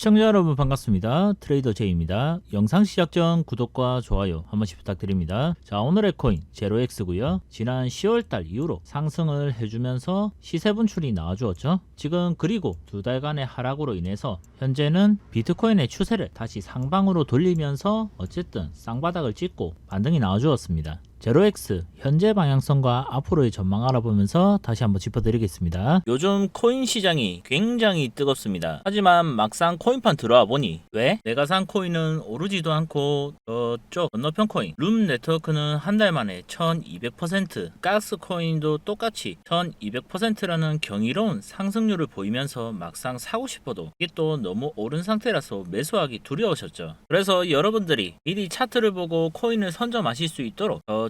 시청자 여러분 반갑습니다. 트레이더 제이입니다. 영상 시작 전 구독과 좋아요 한 번씩 부탁드립니다. 자 오늘의 코인 제로엑스고요. 지난 10월달 이후로 상승을 해주면서 시세 분출이 나와주었죠. 지금 그리고 두 달간의 하락으로 인해서 현재는 비트코인의 추세를 다시 상방으로 돌리면서 어쨌든 쌍바닥을 찍고 반등이 나와주었습니다. 제로엑스 현재 방향성과 앞으로의 전망 알아보면서 다시 한번 짚어드리겠습니다. 요즘 코인 시장이 굉장히 뜨겁습니다. 하지만 막상 코인판 들어와 보니 왜? 내가 산 코인은 오르지도 않고 저쪽 건너편 코인 룸 네트워크는 한 달 만에 1200% 가스 코인도 똑같이 1200%라는 경이로운 상승률을 보이면서 막상 사고 싶어도 이게 또 너무 오른 상태라서 매수하기 두려우셨죠. 그래서 여러분들이 미리 차트를 보고 코인을 선점하실 수 있도록 저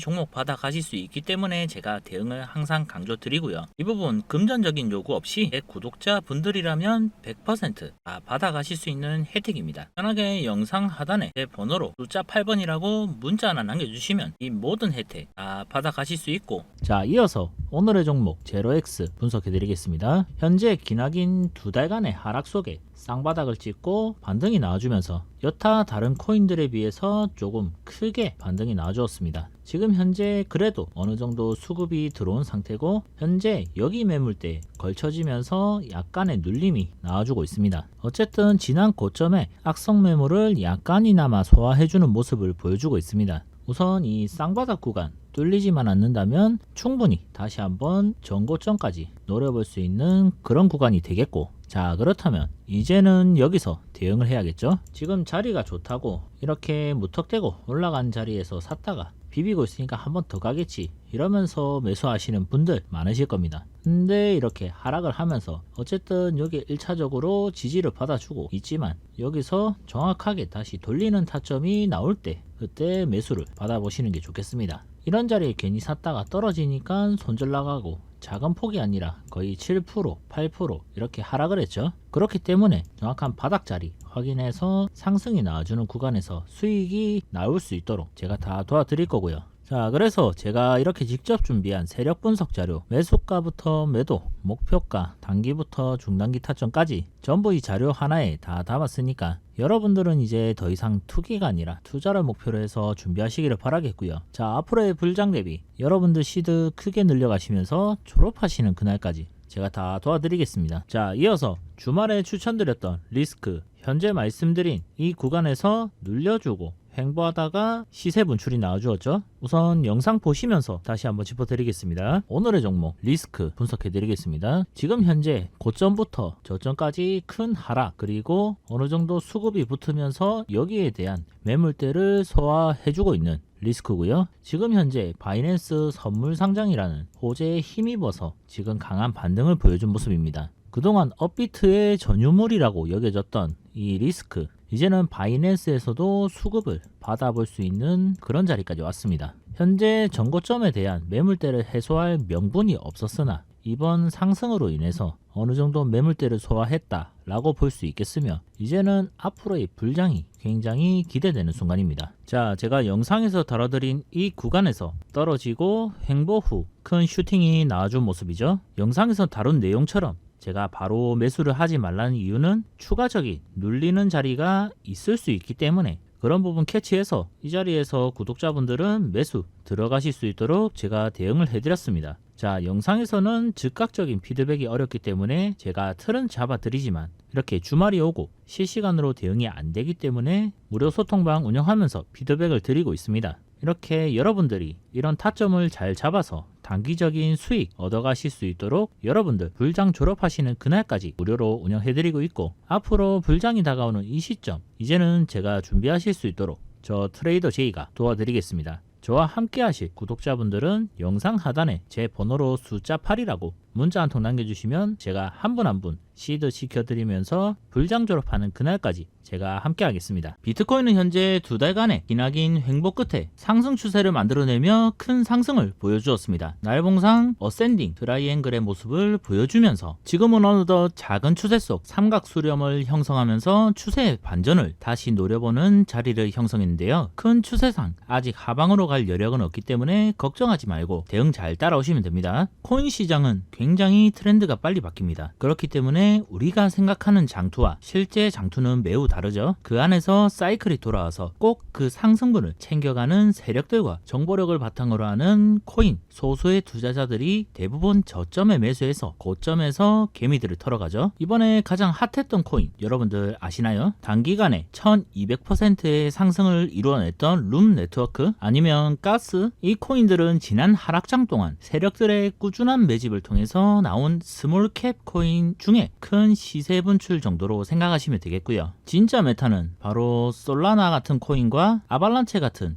종목 받아 가실 수 있기 때문에 제가 대응을 항상 강조 드리고요. 이 부분 금전적인 요구 없이 제 구독자 분들이라면 100%다 받아 가실 수 있는 혜택입니다. 편하게 영상 하단에 제 번호로 숫자 8번이라고 문자 하나 남겨주시면 이 모든 혜택 다 받아 가실 수 있고 자 이어서 오늘의 종목 제로엑스 분석해 드리겠습니다. 현재 기나긴 두 달간의 하락 속에 쌍바닥을 찍고 반등이 나와주면서 여타 다른 코인들에 비해서 조금 크게 반등이 나와주었습니다. 지금 현재 그래도 어느 정도 수급이 들어온 상태고 현재 여기 매물대에 걸쳐지면서 약간의 눌림이 나와주고 있습니다. 어쨌든 지난 고점에 악성 매물을 약간이나마 소화해주는 모습을 보여주고 있습니다. 우선 이 쌍바닥 구간 뚫리지만 않는다면 충분히 다시 한번 전고점까지 노려볼 수 있는 그런 구간이 되겠고 자 그렇다면 이제는 여기서 대응을 해야겠죠? 지금 자리가 좋다고 이렇게 무턱대고 올라간 자리에서 샀다가 비비고 있으니까 한 번 더 가겠지 이러면서 매수하시는 분들 많으실 겁니다. 근데 이렇게 하락을 하면서 어쨌든 여기 1차적으로 지지를 받아주고 있지만 여기서 정확하게 다시 돌리는 타점이 나올 때 그때 매수를 받아보시는 게 좋겠습니다. 이런 자리에 괜히 샀다가 떨어지니까 손절 나가고 작은 폭이 아니라 거의 7%, 8% 이렇게 하락을 했죠. 그렇기 때문에 정확한 바닥 자리 확인해서 상승이 나와주는 구간에서 수익이 나올 수 있도록 제가 다 도와드릴 거고요. 자 그래서 제가 이렇게 직접 준비한 세력 분석 자료 매수가부터 매도 목표가 단기부터 중단기 타점까지 전부 이 자료 하나에 다 담았으니까 여러분들은 이제 더 이상 투기가 아니라 투자를 목표로 해서 준비하시기를 바라겠고요. 자 앞으로의 불장 대비 여러분들 시드 크게 늘려가시면서 졸업하시는 그날까지 제가 다 도와드리겠습니다. 자 이어서 주말에 추천드렸던 리스크 현재 말씀드린 이 구간에서 눌려주고 횡보하다가 시세 분출이 나와주었죠. 우선 영상 보시면서 다시 한번 짚어드리겠습니다. 오늘의 종목 리스크 분석해드리겠습니다. 지금 현재 고점부터 저점까지 큰 하락 그리고 어느 정도 수급이 붙으면서 여기에 대한 매물대를 소화해주고 있는 리스크고요. 지금 현재 바이낸스 선물 상장이라는 호재에 힘입어서 지금 강한 반등을 보여준 모습입니다. 그동안 업비트의 전유물이라고 여겨졌던 이 리스크 이제는 바이낸스에서도 수급을 받아볼 수 있는 그런 자리까지 왔습니다. 현재 전고점에 대한 매물대를 해소할 명분이 없었으나 이번 상승으로 인해서 어느 정도 매물대를 소화했다 라고 볼 수 있겠으며 이제는 앞으로의 불장이 굉장히 기대되는 순간입니다. 자, 제가 영상에서 다뤄드린 이 구간에서 떨어지고 횡보 후 큰 슈팅이 나와준 모습이죠. 영상에서 다룬 내용처럼 제가 바로 매수를 하지 말라는 이유는 추가적인 눌리는 자리가 있을 수 있기 때문에 그런 부분 캐치해서 이 자리에서 구독자분들은 매수 들어가실 수 있도록 제가 대응을 해드렸습니다. 자, 영상에서는 즉각적인 피드백이 어렵기 때문에 제가 틀은 잡아드리지만 이렇게 주말이 오고 실시간으로 대응이 안 되기 때문에 무료 소통방 운영하면서 피드백을 드리고 있습니다. 이렇게 여러분들이 이런 타점을 잘 잡아서 단기적인 수익 얻어가실 수 있도록 여러분들 불장 졸업하시는 그날까지 무료로 운영해드리고 있고 앞으로 불장이 다가오는 이 시점 이제는 제가 준비하실 수 있도록 저 트레이더 제이가 도와드리겠습니다. 저와 함께 하실 구독자분들은 영상 하단에 제 번호로 숫자 8이라고 문자 한 통 남겨주시면 제가 한 분 한 분 시드 시켜드리면서 불장 졸업하는 그날까지 제가 함께 하겠습니다. 비트코인은 현재 두 달간의 기나긴 횡보 끝에 상승 추세를 만들어내며 큰 상승을 보여주었습니다. 날봉상 어센딩 트라이앵글의 모습을 보여주면서 지금은 어느덧 작은 추세 속 삼각 수렴을 형성하면서 추세의 반전을 다시 노려보는 자리를 형성했는데요. 큰 추세상 아직 하방으로 갈 여력은 없기 때문에 걱정하지 말고 대응 잘 따라오시면 됩니다. 코인 시장은 굉장히 트렌드가 빨리 바뀝니다. 그렇기 때문에 우리가 생각하는 장투와 실제 장투는 매우 다르죠. 그 안에서 사이클이 돌아와서 꼭 그 상승분을 챙겨가는 세력들과 정보력을 바탕으로 하는 코인 소수의 투자자들이 대부분 저점에 매수해서 고점에서 개미들을 털어가죠. 이번에 가장 핫했던 코인 여러분들 아시나요? 단기간에 1200%의 상승을 이루어냈던 룸 네트워크 아니면 가스 이 코인들은 지난 하락장 동안 세력들의 꾸준한 매집을 통해서 나온 스몰캡 코인 중에 큰 시세 분출 정도로 생각하시면 되겠고요. 진짜 메타는 바로 솔라나 같은 코인과 아발란체 같은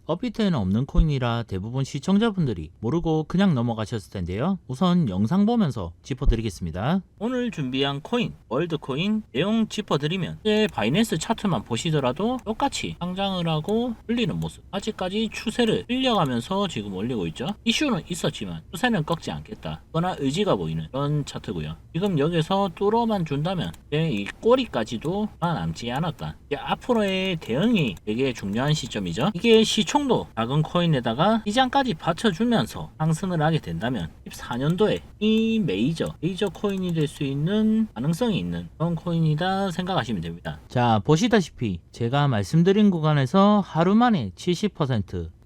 업비트에는 없는 코인이라 대부분 시청자분들이 모르고 그냥 넘어가셨을 텐데요. 우선 영상 보면서 짚어드리겠습니다. 오늘 준비한 코인, 월드코인 내용 짚어드리면 이제 바이낸스 차트만 보시더라도 똑같이 상장을 하고 흘리는 모습 아직까지 추세를 흘려가면서 지금 올리고 있죠. 이슈는 있었지만 추세는 꺾지 않겠다. 그러나 의지가 보이는 그런 차트고요. 지금 여기서 뚫어만 준다면 이제 이 꼬리까지도 남지 않았다. 이제 앞으로의 대응이 되게 중요한 시점이죠. 이게 시총 도 작은 코인에다가 시장까지 받쳐주면서 상승을 하게 된다면 14년도에 이 메이저 메이저 코인이 될 수 있는 가능성이 있는 그런 코인이다 생각하시면 됩니다. 자 보시다시피 제가 말씀드린 구간에서 하루 만에 70%